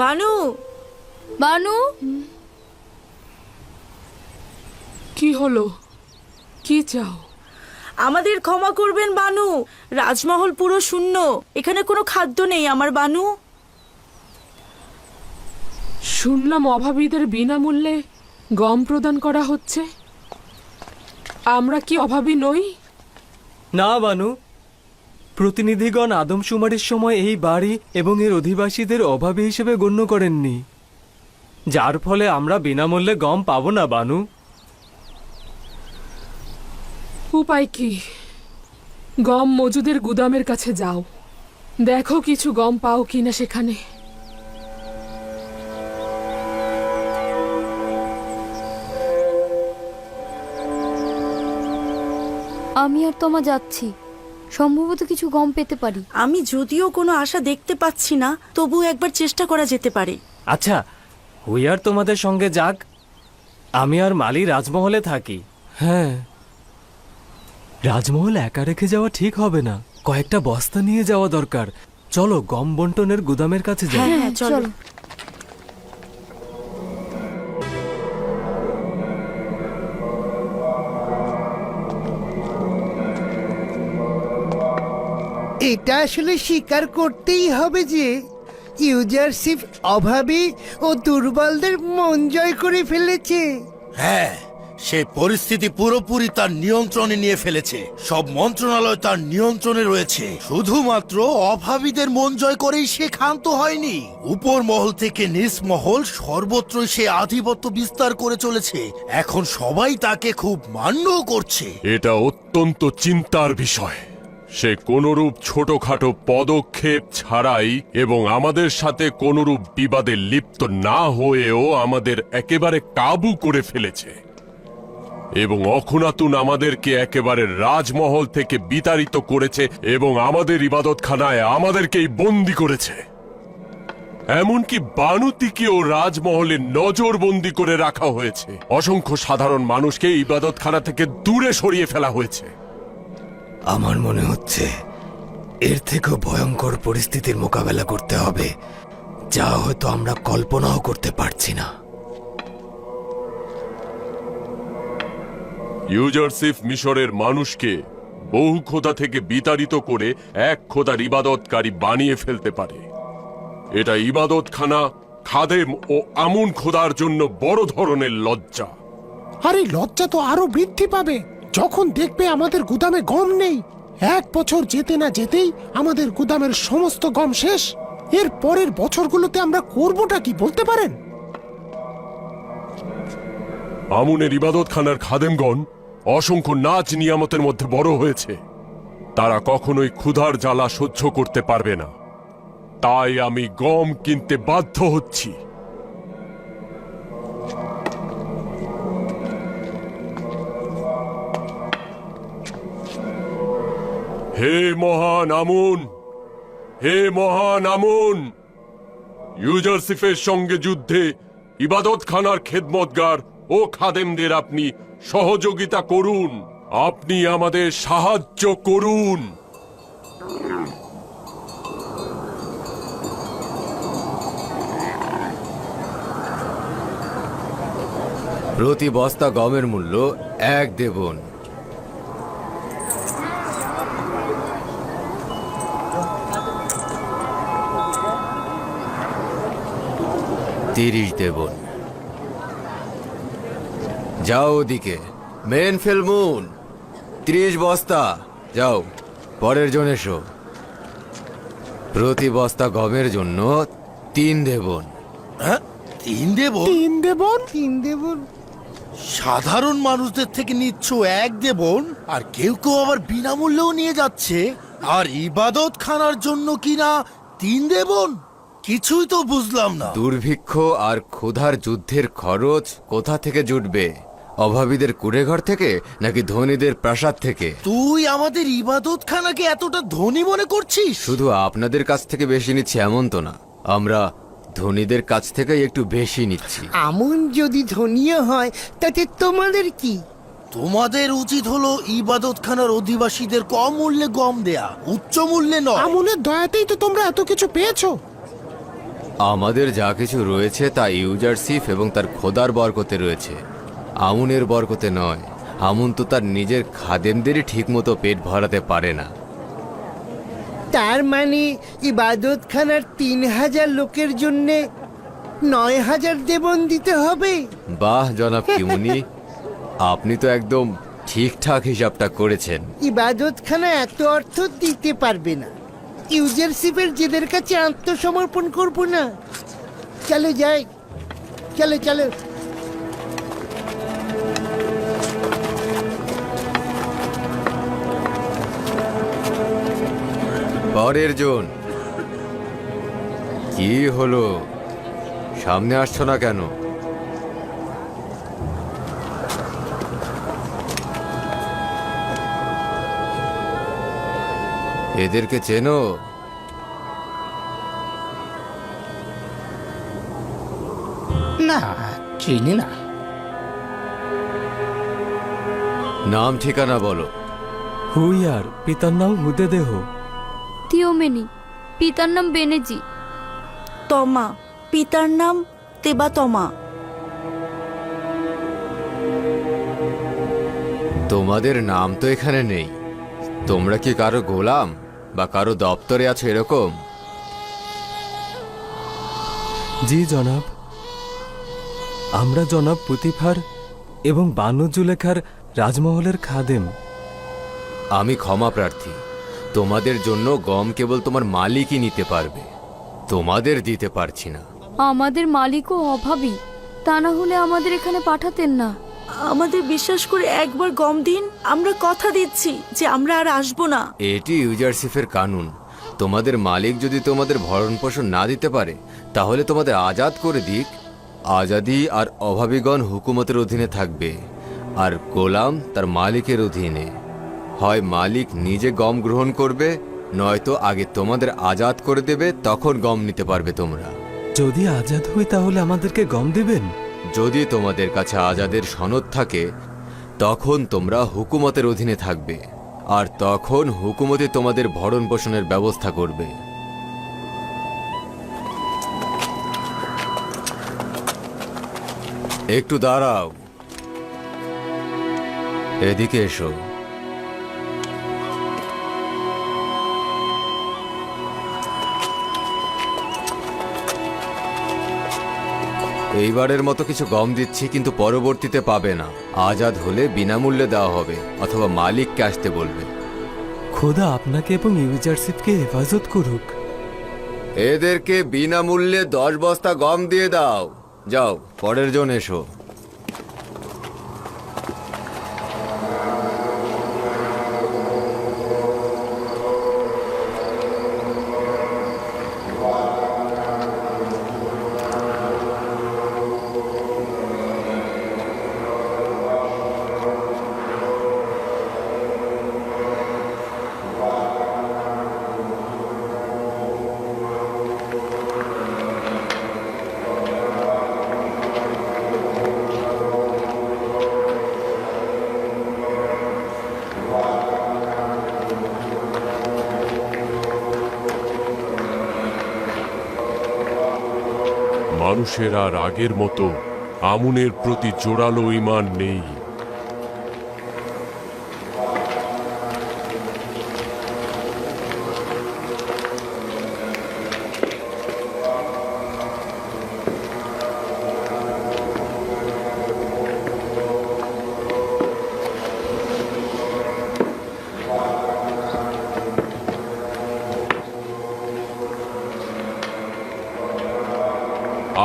বানু? বানু? কি হলো? কি চাও? আমাদের ক্ষমা করবেন বানু। রাজমহল পুরো শূন্য। এখানে কোনো খাদ্য নেই আমার বানু। শুনলাম অভাবীদের বিনামূল্যে গম প্রদান করা হচ্ছে। আমরা কি অভাবী নই? না বানু। প্রতিনিধিগণ আদমশুমারির সময় এই বাড়ি এবং এর অধিবাসীদের অভাবী হিসেবে গণ্য করেননি। যার ফলে আমরা বিনামূল্যে গম পাবো না বানু। উপায় কি? গম মজুদের গুদামের কাছে যাও। দেখো কিছু গম পাও কিনা সেখানে। আমি আর তোমা যাচ্ছি। সম্ভবত কিছু গম পেতে পারি। আমি যদিও কোনো আশা দেখতে পাচ্ছি না তবু একবার চেষ্টা করা যেতে পারে। আচ্ছা হুইয়ার তোমাদের সঙ্গে যাক। আমি আর মালি রাজমহলে থাকি। হ্যাঁ। রাজমহল একা রেখে যাওয়া ঠিক হবে না। কয়েকটা বস্তা নিয়ে যাওয়া দরকার। চলো গম বন্টনের গুদামের কাছে যাই। হ্যাঁ হ্যাঁ চলো। এটা আসলে স্বীকার করতেই হবে যে ইউজারশিপ অভাবী ও দুর্বলদের মন জয় করে ফেলেছে। হ্যাঁ সে পরিস্থিতি পুরোপুরি তার নিয়ন্ত্রণে নিয়ে ফেলেছে। সব মন্ত্রণালয় তার নিয়ন্ত্রণে রয়েছে। শুধুমাত্র অভাবীদের মন জয় করেই সে ক্ষান্ত হয়নি। উপর মহল থেকে নিচ মহল সর্বত্রই সে আধিপত্য বিস্তার করে চলেছে। এখন সবাই তাকে খুব মান্য করছে। এটা অত্যন্ত চিন্তার বিষয়। সে কোনরূপ ছোটখাটো পদক্ষেপ ছাড়াই এবং আমাদের সাথে কোনরূপ বিবাদে লিপ্ত না হয়েও আমাদের একেবারে কাবু করে ফেলেছে। এবং অখুনাতুন আমাদেরকে একেবারে রাজমহল থেকে বিতাড়িত করেছে এবং আমাদের ইবাদতখানায় আমাদেরকেই বন্দি করেছে। এমনকি বানুতিকেও রাজমহলে নজরবন্দি করে রাখা হয়েছে। অসংখ্য সাধারণ মানুষকে ইবাদতখানা থেকে দূরে সরিয়ে ফেলা হয়েছে। আমার মনে হচ্ছে এর থেকেও ভয়ঙ্কর পরিস্থিতির মোকাবেলা করতে হবে যা হয়তো আমরা কল্পনাও করতে পারছি না। ইউজারসিফ মিশরের মানুষকে বহু খোদা থেকে বিতাড়িত করে এক খোদার ইবাদতকারী বানিয়ে ফেলতে পারে। এটা ইবাদতখানা খাদেম ও আমুন খোদার জন্য বড় ধরনের লজ্জা। আরে লজ্জা তো আরও বৃদ্ধি পাবে। যখন দেখবে আমাদের গুদামে গম নেই, এক বছর যেতে না যেতেই আমাদের গুদামের সমস্ত গম শেষ। এর পরের বছরগুলোতে আমরা করবোটা কি বলতে পারেন? আমুনের ইবাদতখানার খাদেমগণ অসংখ্য নাচ নিয়ামতের মধ্যে বড় হয়েছে। তারা কখনোই ক্ষুধার জ্বালা সহ্য করতে পারবে না। তাই আমি গম কিনতে বাধ্য হচ্ছি। হে মহান আমুন, হে মহান আমুন। ইউজারসিফের সঙ্গে যুদ্ধে ইবাদতখানার খেদমতগার ও খাদেমদের আপনি সহযোগিতা করুন। আপনি আমাদের সাহায্য করুন। প্রতি বস্তা গমের মূল্য এক দেবন। তিরিশ দেবন যাও ওদিকে। মেন ফেলমুন ত্রিশ বস্তা। যাও পরের জন এসো। প্রতি বস্তা গমের জন্য তিন দেবন হ্যাঁ? তিন দেব তিন দেবন তিন দেবন সাধারণ মানুষদের থেকে নিচ্ছ এক দেবন আর কেউ কেউ আবার বিনামূল্যেও নিয়ে যাচ্ছে। আর ইবাদত খানার জন্য কিনা তিন দেবন কিছুই তো বুঝলাম না। দুর্ভিক্ষ আর ক্ষুধার যুদ্ধের খরচ কোথা থেকে জুটবে? অভাবীদের কুড়েঘর থেকে নাকি ধনীদের প্রাসাদ থেকে? তুই আমাদের ইবাদত খানাকে এতটা ধনী মনে করছিস? শুধু আপনাদের কাছ থেকে বেশি নিচ্ছি এমন তো না। আমরা ধনীদের কাছ থেকে একটু বেশি নিচ্ছি। আমন যদি ধনীয় হয় তাতে তোমাদের কি? তোমাদের উচিত হলো ইবাদত খানার অধিবাসীদের কম মূল্যে গম দেয়া উচ্চ মূল্যে নয়। আমনের দয়াতেই তো তোমরা এত কিছু পেয়েছ। আমাদের যা কিছু রয়েছে তা ইউজারশিপ এবং তার খোদার বরকতে রয়েছে। আমুনের বরকতে নয় আমুন তো তার নিজের খাদেমদেরই ঠিকমতো পেট ভরাতে পারে না। তার মানে ইবাদতখানার তিন হাজার লোকের জন্যে নয় হাজার দেবন দিতে হবে? বাহ জনাব কিমুনি। আপনি তো একদম ঠিকঠাক হিসাবটা করেছেন। ইবাদতখানা এত অর্থ দিতে পারবে না। ইউজারশিপের জেদের কাছে আত্মসমর্পণ করব না। চলে যাই। চলে চলে। পরের জন। কি হলো? সামনে আসছো না কেন? এদেরকে চেনো? না চিনি না। নাম ঠিকানা বলো। হুইয়ার পিতার নাম হুদে দেহ তিওমেনি পিতার নাম বেনেজি। তমা পিতার নাম তেবা তমা তোমাদের নাম তো এখানে নেই। তোমরা কি কারও গোলাম? বা কারও দপ্তরে আছো এরকম? জি জনাব। আমরা জনাব পুতিফার এবং বানু জুলেখার রাজমহলের খাদেম। আমি ক্ষমা প্রার্থী। তোমাদের জন্য গম কেবল তোমার মালিকই নিতে পারবে। তোমাদের দিতে পারছি না। আমাদের মালিকও অভাবী। তা না হলে আমাদের এখানে পাঠাতেন না। আমাদের বিশ্বাস করে একবার গম দিন আমরা কথা দিচ্ছি যে আমরা আর আসব না। এটি ইউজারশিপের কানুন। তোমাদের মালিক যদি তোমাদের ভরণ পোষণ না দিতে পারে তাহলে তোমাদের আজাদ করে দিক। আজাদি আর অভাবীগণ হুকুমতের অধীনে থাকবে আর গোলাম তার মালিকের অধীনে। হয় মালিক নিজে গম গ্রহণ করবে নয়তো আগে তোমাদের আজাদ করে দেবে তখন গম নিতে পারবে তোমরা। যদি আজাদ হই তাহলে আমাদেরকে গম দেবেন? যদি তোমাদের কাছে আজাদের সনদ থাকে, তখন তোমরা হুকুমতের অধীনে থাকবে, আর তখন হুকুমতে তোমাদের ভরণ পোষণের ব্যবস্থা করবে। একটু দাঁড়াও। এদিকে এসো। এইবারের মতো কিছু গম দিচ্ছি কিন্তু পরবর্তীতে পাবে না। আজাদ হলে বিনামূল্যে দেওয়া হবে অথবা মালিককে আসতে বলবে। খোদা আপনাকে এবং ইউজারশিপকে হেফাজত করুক। এদেরকে বিনামূল্যে দশ বস্তা গম দিয়ে দাও। যাও পরের জন এসো। মানুষের আর আগের মতো আমুনের প্রতি জোরালো ইমান নেই।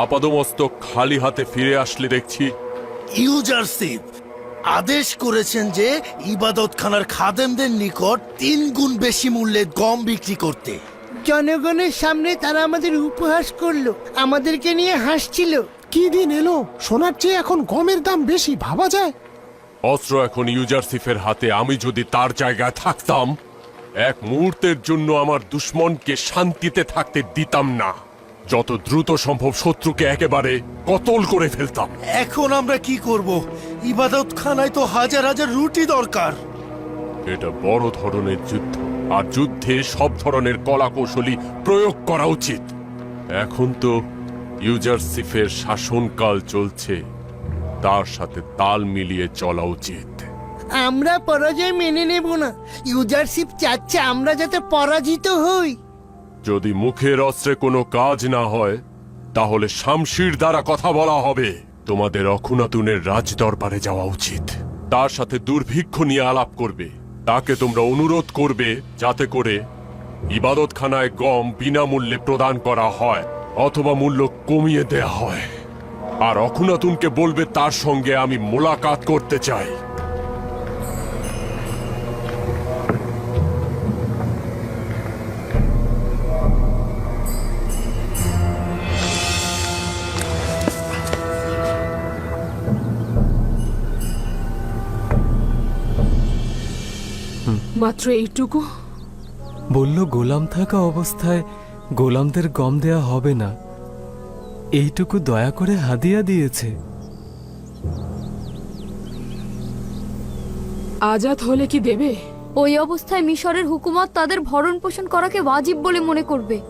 আপাদমস্তক খালি হাতে ফিরে আসলে দেখছি। ইউজারশিপ আদেশ করেছেন যে ইবাদতখানার খাদেমদের নিকট তিন গুণ বেশি মূল্যে গম বিক্রি করতে। জনগণের সামনে তারা আমাদের উপহাস করল আমাদেরকে নিয়ে হাসছিল। কি দিন এলো? সোনার চেয়ে এখন গমের দাম বেশি ভাবা যায়? অস্ত্র এখন ইউজারসিফের হাতে আমি যদি তার জায়গায় থাকতাম এক মুহূর্তের জন্য আমার দুশ্মনকে শান্তিতে থাকতে দিতাম না। যত দ্রুত সম্ভব শত্রুকে একেবারে কতল করে ফেলতাম। এখন আমরা কি করব? ইবাদতখানায় তো হাজার হাজার রুটি দরকার। এটা বড় ধরনের যুদ্ধ আর যুদ্ধে সব ধরনের কলা কৌশলী প্রয়োগ করা উচিত। এখন তো ইউজারসিফের শাসনকাল চলছে তার সাথে তাল মিলিয়ে চলা উচিত। আমরা পরাজয় মেনে নেব না। ইউজারশিপ চাচ্ছে আমরা যাতে পরাজিত হই। যদি মুখের অস্ত্রে কোনো কাজ না হয়, তাহলে শামশির দ্বারা কথা বলা হবে। তোমাদের অখুনাতুনের রাজ দরবারে যাওয়া উচিত। তার সাথে দুর্ভিক্ষ নিয়ে আলাপ করবে। তাকে তোমরা অনুরোধ করবে যাতে করে ইবাদতখানায় গম বিনামূল্যে প্রদান করা হয়, অথবা মূল্য কমিয়ে দেয়া হয়। আর অখুনাতুনকে বলবে তার সঙ্গে আমি মোলাকাত করতে চাই। মাত্র এইটুকু? বলল গোলাম থাকা অবস্থায় গোলামদের গম দেয়া হবে না। এইটুকু দয়া করে হাদিয়া দিয়েছে। আজাদ হলে কি দেবে? ওই অবস্থায় মিশরের হুকুমত তাদের ভরণ পোষণ করাকে ওয়াজিব বলে মনে করবে।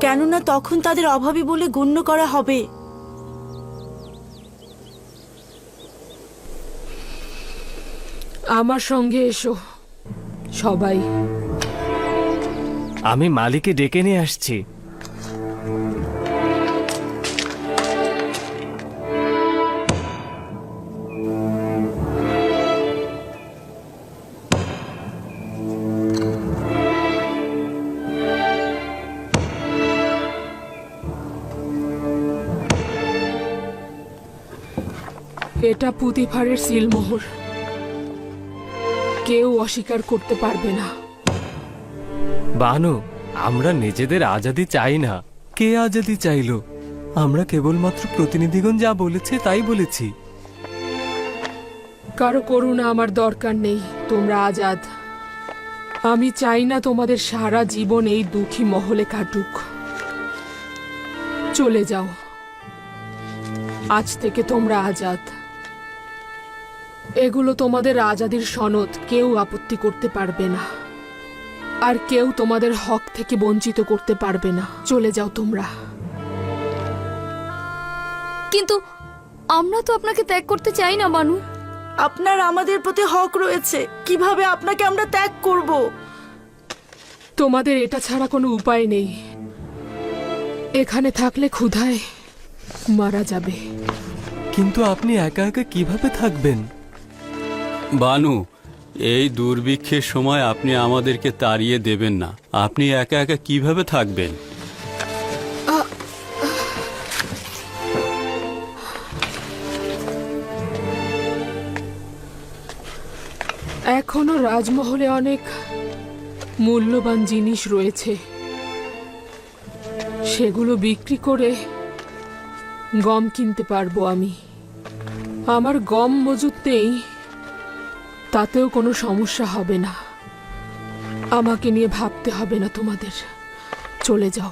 কেননা তখন তাদের অভাবী বলে গণ্য করা হবে। আমার সঙ্গে এসো। সবাই। আমি মালিকে ডেকে নিয়ে আসছি। এটা পুতিফারের সিলমোহর। কেউ অস্বীকার করতে পারবে না। বানু আমরা নিজেদের আজাদি চাই না। কে আজাদি চাইলো? আমরা কেবলমাত্র প্রতিনিধিগণ যা বলেছে তাই বলেছি। কারও করুণা আমার দরকার নেই তোমরা আজাদ। আমি চাই না তোমাদের সারা জীবন এই দুঃখী মহলে কাটুক। চলে যাও। আজ থেকে তোমরা আজাদ। এগুলো তোমাদের আজাদির সনদ। কেউ আপত্তি করতে পারবে না। আর কেউ তোমাদের হক থেকে বঞ্চিত করতে পারবে না। চলে যাও তোমরা। কিন্তু আমরা তো আপনাকে ত্যাগ করতে চাই না বানু। আপনার আমাদের প্রতি হক রয়েছে। কীভাবে আপনাকে আমরা ত্যাগ করব? তোমাদের এটা ছাড়া কোনো উপায় নেই। এখানে থাকলে ক্ষুধায় মারা যাবে। কিন্তু আপনি একা একা কীভাবে থাকবেন? বানু, এই দুর্ভিক্ষের সময় আপনি আমাদেরকে তাড়িয়ে দেবেন না। আপনি একা একা কীভাবে থাকবেন? এখনও রাজমহলে অনেক মূল্যবান জিনিস রয়েছে। সেগুলো বিক্রি করে গম কিনতে পারব আমি। আমার গম মজুত নেই। তাতেও কোনো সমস্যা হবে না। আমাকে নিয়ে ভাবতে হবে না তোমাদের। চলে যাও।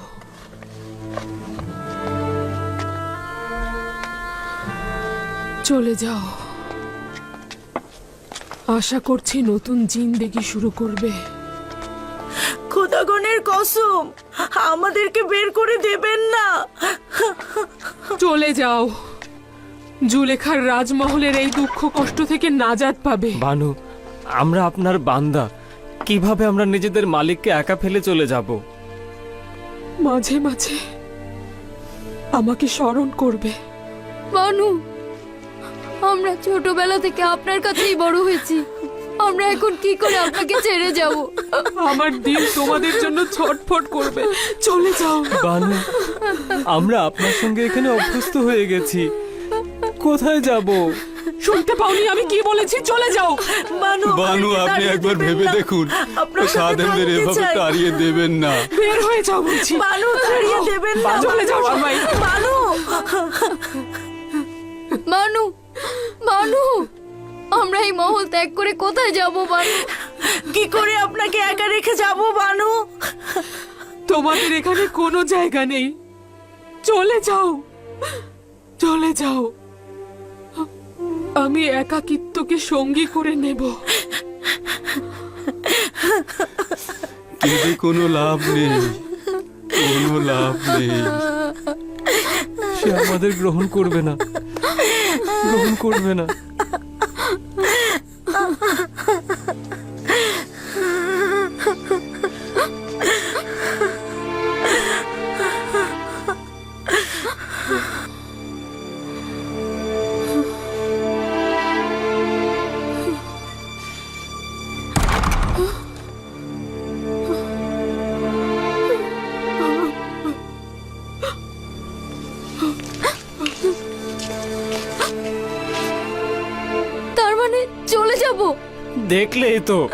চলে যাও। আশা করছি নতুন জিন্দেগি শুরু করবে। খোদাগণের কসম আমাদেরকে বের করে দেবেন না। চলে যাও। জুলেখার রাজমহলের এই দুঃখ কষ্ট থেকে নাজাত পাবে। বানু আমরা আপনার বান্দা। কীভাবে আমরা নিজেদের মালিককে একা ফেলে চলে যাব? মাঝে মাঝে আমাকে স্মরণ করবে। বানু আমরা ছোটবেলা থেকে আপনার কাছেই বড় হয়েছি। আমরা এখন কি করে আপনাকে ছেড়ে যাব? আমার দিন তোমাদের জন্য ছটফট করবে। চলে যাও। বানু আমরা আপনার সঙ্গে এখানে অভ্যস্ত হয়ে গেছি। কোথায় যাব? শুনতে পাওনি আমি কি বলেছি? চলে যাও। মানু বানু আপনি একবার ভেবে দেখুন আপনার সাথে সাদেমদের থাকতে এভাবে তাড়িয়ে দেবেন না। বের হয়ে যাও বলছি। বানু তাড়িয়ে দেবেন না। চলে যাও সবাই। বানু বানু বানু আমরা এই মহল ত্যাগ করে কোথায় যাব বানু কি করে আপনাকে একা রেখে যাব বানু তোমাদের এখানে কোনো জায়গা নেই। চলে যাও। চলে যাও। আমি একাকিত্বকে সঙ্গী করে নেব। কিন্তু কোনো লাভ নেই, কোনো লাভ নেই। সে আমাদের গ্রহণ করবে না, গ্রহণ করবে না। যাব? দেখলেই তো।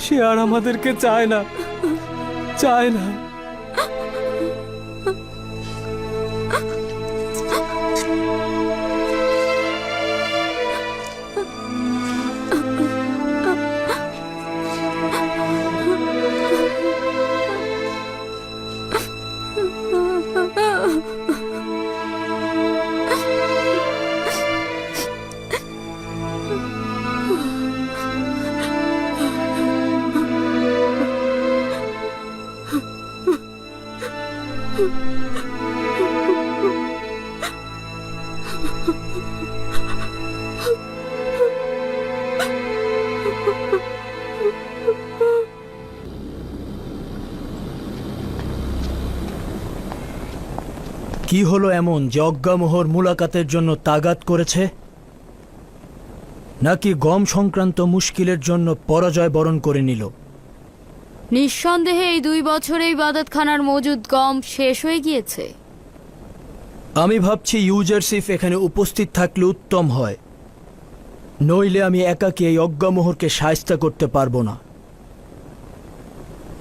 সে আর আমাদেরকে চায় না। চায় না। কি হলো এমন যে অজ্ঞামোহর মুলাকাতের জন্য তাগাত করেছে? নাকি গম সংক্রান্ত মুশকিলের জন্য পরাজয় বরণ করে নিল? নিঃসন্দেহে এই দুই বছরে ইবাদতখানার মজুদ গম শেষ হয়ে গিয়েছে। আমি ভাবছি ইউজারসিফ এখানে উপস্থিত থাকলে উত্তম হয়। নইলে আমি একাকে এই অজ্ঞামোহরকে সায়স্তা করতে পারব না।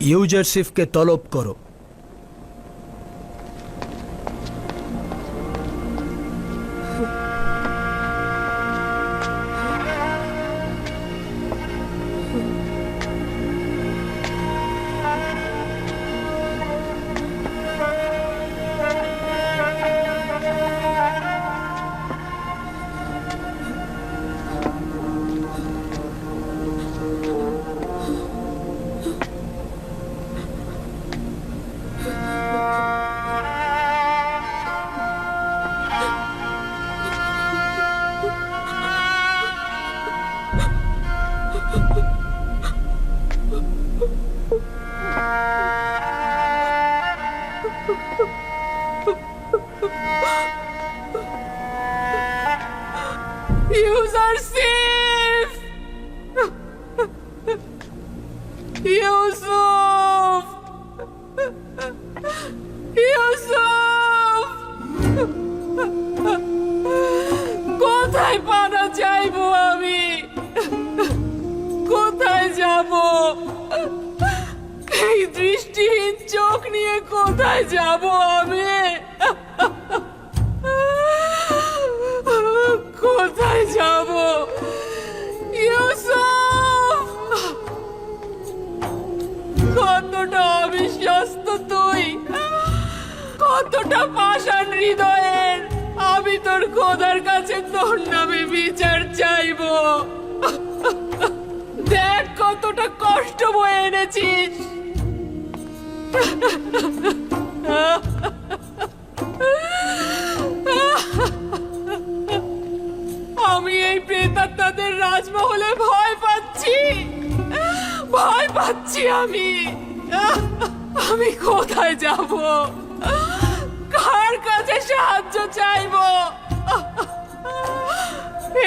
ইউজারসিফকে তলব করো। চোখ নিয়ে কোথায় যাব আমি? কোথায় যাব? ইউসুফ! কতটা অবিশ্বস্ত তুই? কতটা পাষাণ হৃদয়ের? আমি তোর খোদার কাছে তোর নামে বিচার চাইব। দেখ কতটা কষ্ট বয়ে এনেছিস। আমি এই প্রেতাত্মাদের রাজমহলে ভয় পাচ্ছি। ভয় পাচ্ছি আমি। আমি কোথায় যাব? কার কাছে সাহায্য চাইব?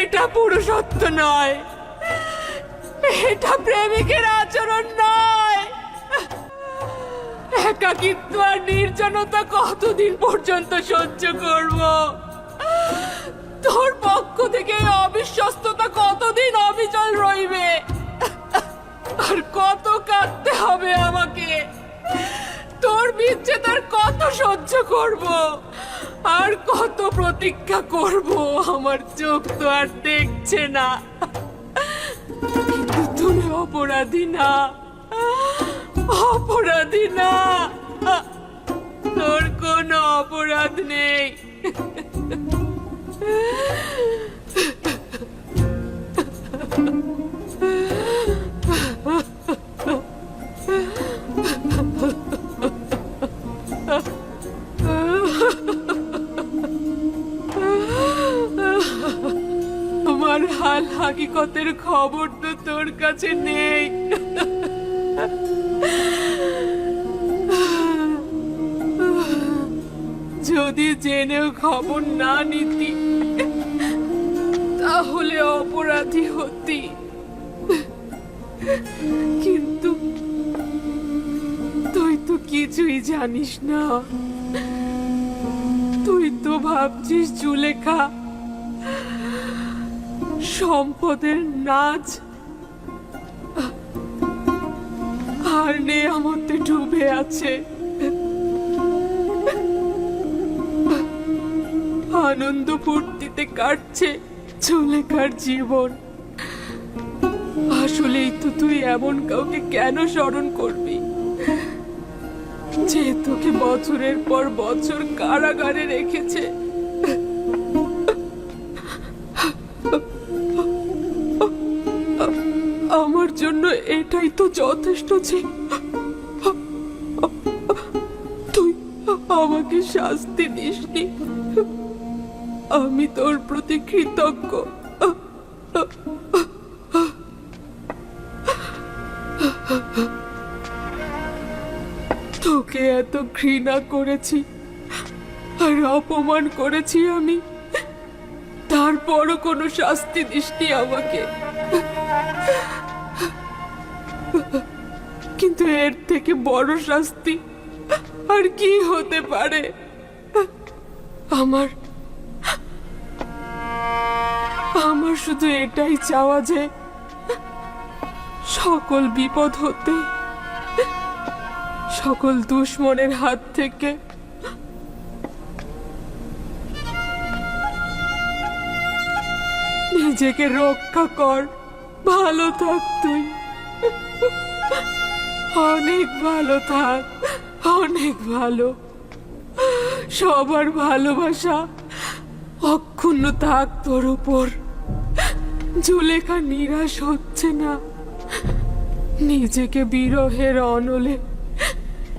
এটা পুরুষত্ব নয়। এটা প্রেমিকের আচরণ নয়। একাকিত্ব আর নির্জনতা কতদিন পর্যন্ত সহ্য করব? তোর পক্ষ থেকে অবিশ্বস্ততা কতদিন অবিচল রইবে? আর কত কাঁদতে হবে আমাকে? তোর বিচ্ছেদ কত সহ্য করব? আর কত প্রতীক্ষা করব? আমার চোখ তো আর দেখছে না। কিন্তু তুমি অপরাধী না। অপরাধী না। তোর কোনো অপরাধ নেই। আমার হাল হাকিকতের খবর তো তোর কাছে নেই। যদি জেনেও খবর না নিতি, তাহলে অপরাধী হতি। কিন্তু তুই তো কিছুই জানিস না। তুই তো ভাবছিস, জুলেখা, সম্পদের নাচ আর নেয়ামতে ডুবে আছে। আনন্দ ফুর্তিতে কাটছে জুলেখার জীবন। আসলেই তো তুই এমন কাউকে কেন স্মরণ করবি? যে তোকে বছরের পর বছর কারাগারে রেখেছে। এটাই তো যথেষ্ট ছিল তুই আমাকে শাস্তি দিসনি। আমি তোর প্রতি কৃতজ্ঞ। তোকে এত ঘৃণা করেছি আর অপমান করেছি আমি। তারপরও কোনো শাস্তি দিসনি আমাকে। কিন্তু এর থেকে বড় শাস্তি আর কি হতে পারে? আমার আমার শুধু এটাই চাওয়া যে সকল বিপদ হতে, সকল দুশ্মনের হাত থেকে নিজেকে রক্ষা কর, ভালো থাক তুই। অনেক ভালো, থাক। অনেক ভালো। সবার ভালোবাসা অক্ষুণ্ণ থাক তোর উপর। জুলেখা নিরাশ হচ্ছে না। নিজেকে বিরহের অনলে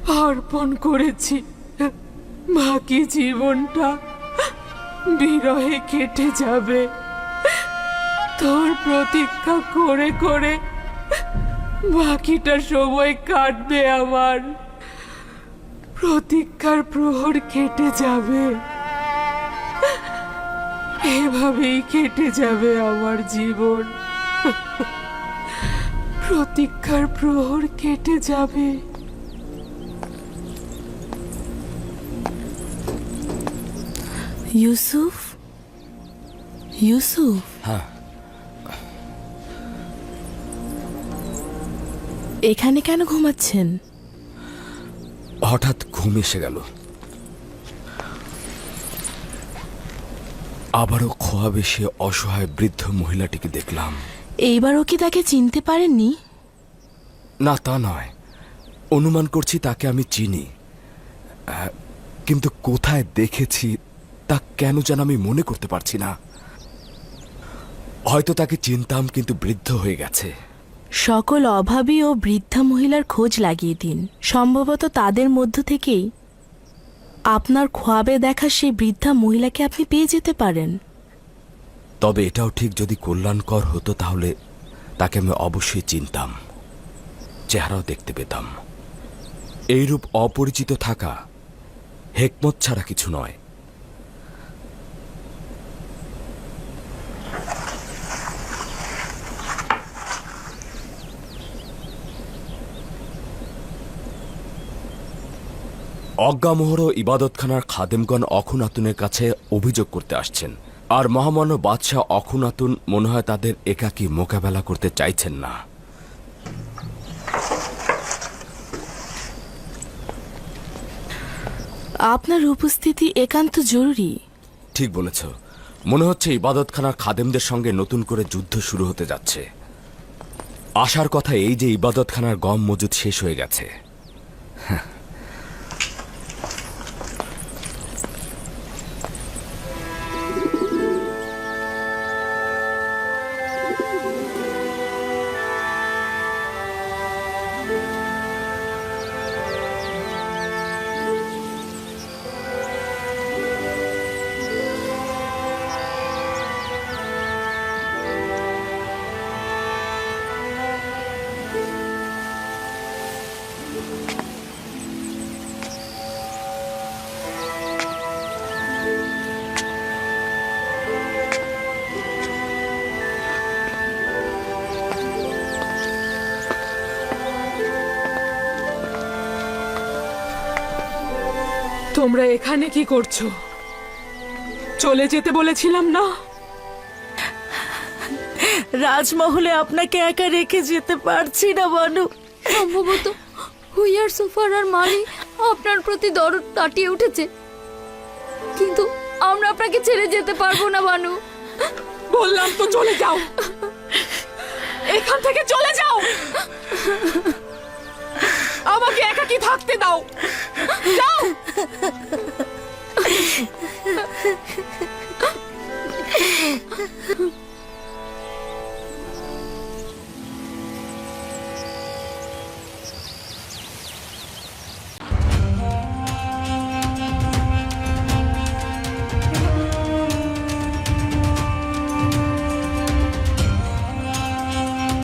অর্পণ করেছি। বাকি জীবনটা বিরহে কেটে যাবে। তোর প্রতীক্ষা করে করে বাকিটা সময় কাটবে আমার। প্রতীক্ষার প্রহর কেটে যাবে। এভাবেই কেটে যাবে আমার জীবন। প্রতীক্ষার প্রহর কেটে যাবে। ইউসুফ? ইউসুফ? হ্যাঁ। এখানে কেন ঘুমাচ্ছেন? হঠাৎ ঘুম এসে গেল। আবারও খোয়াবে সে অসহায় বৃদ্ধ মহিলাটিকে দেখলাম। এইবারও কি তাকে চিনতে পারেননি? না তা নয়। অনুমান করছি তাকে আমি চিনি। কিন্তু কোথায় দেখেছি তা কেন যেন আমি মনে করতে পারছি না। হয়তো তাকে চিনতাম কিন্তু বৃদ্ধ হয়ে গেছে। সকল অভাবী ও বৃদ্ধা মহিলার খোঁজ লাগিয়ে দিন। সম্ভবত তাদের মধ্য থেকেই আপনার খোয়াবে দেখা সেই বৃদ্ধা মহিলাকে আপনি পেয়ে যেতে পারেন। তবে এটাও ঠিক যদি কল্যাণকর হতো তাহলে তাকে আমি অবশ্যই চিনতাম, চেহারাও দেখতে পেতাম। এইরূপ অপরিচিত থাকা হেকমত ছাড়া কিছু নয়। অজ্ঞামোহর ইবাদতখানার খাদেমগণ অখুনাতুনের কাছে অভিযোগ করতে আসছেন। আর মহামান্য বাদশাহ অখুনাতুন মনে হয় তাদের একাকী মোকাবেলা করতে চাইছেন না। আপনার উপস্থিতি একান্ত জরুরি। ঠিক বলেছ। মনে হচ্ছে ইবাদতখানার খাদেমদের সঙ্গে নতুন করে যুদ্ধ শুরু হতে যাচ্ছে। আসার কথা এই যে ইবাদতখানার গম মজুদ শেষ হয়ে গেছে। তোমরা এখানে কি করছ? চলে যেতে বলেছিলাম না? রাজমহলে আপনাকে একা রেখে যেতে পারছি না বানু। সম্ভবত হুইয়ার সোফার আর মালি আপনার প্রতি দরদ কাটিয়ে উঠেছে। কিন্তু আমরা আপনাকে ছেড়ে যেতে পারব না বানু। বললাম তো চলে যাও। এখান থেকে চলে যাও। আমাকে একাকি থাকতে দাও। যাও।